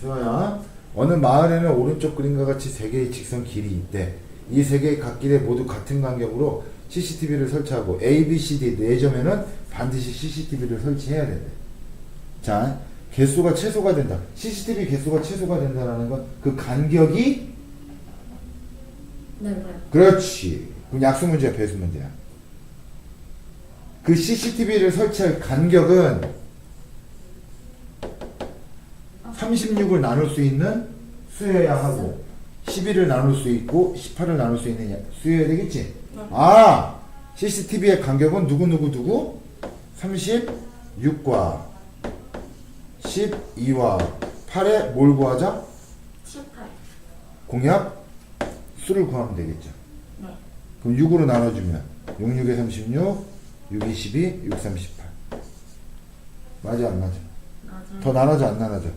수아야 어느 마을에는 오른쪽 그림과 같이 세 개의 직선 길이 있대. 이 세 개의 갓길에 모두 같은 간격으로 CCTV를 설치하고 A, B, C, D 네 점에는 반드시 CCTV를 설치해야 된대. 자, 개수가 최소가 된다. CCTV 개수가 최소가 된다는 건 그 간격이 네, 네. 그렇지. 그럼 약수 문제야, 배수 문제야. 그 CCTV를 설치할 간격은 36을 나눌 수 있는 수여야 하고 11을 나눌 수 있고 18을 나눌 수 있는 수여야 되겠지? 아! CCTV의 간격은 누구누구 누구? 36과 12와 8에 뭘 구하자? 18. 공약 수를 구하면 되겠죠. 네. 그럼 6으로 나눠주면 6, 6에 36, 6, 22, 6, 38 맞아 안 맞아? 맞아요. 더 나눠져 안 나눠져?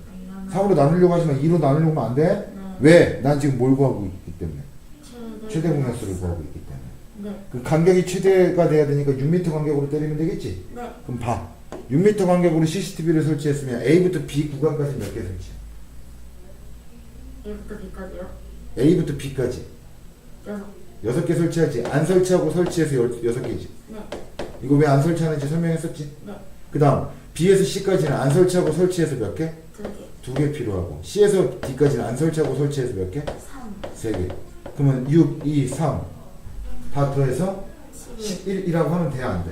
안 3으로 나누려고 하지만 2로 나누려고 하면 안 돼? 네. 왜? 난 지금 뭘 구하고 있기 때문에 최대, 공약수를 구하고 있기 때문에 네. 그 간격이 최대가 돼야 되니까 6m 간격으로 때리면 되겠지? 네. 그럼 봐 6m 간격으로 CCTV를 설치했으면 A부터 B 구간까지 몇 개 설치? 1부터 B까지요? A부터 B까지 여섯. 6개 설치하지 안 설치하고 설치해서 6개지 네. 이거 왜 안 설치하는지 설명했었지? 네. 그 다음 B에서 C까지는 안 설치하고 설치해서 몇 개? 두 개. 두 개 필요하고 C에서 D까지는 안 설치하고 설치해서 몇 개? 3. 세 개. 그러면 6, 2, 3 다 더해서 11. 11이라고 하면 돼? 안 돼?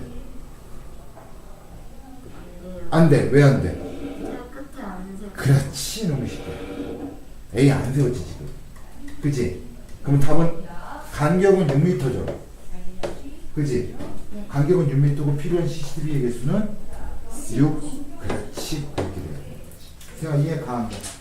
안 돼. 왜 안 돼? 제가 끝에 안 세. 그렇지 너무 쉽게 A 안 세웠지 지금 그지? 그럼 답은 간격은 6m죠 그지? 간격은 6m고 필요한 CCTV의 개수는 6 그렇지 그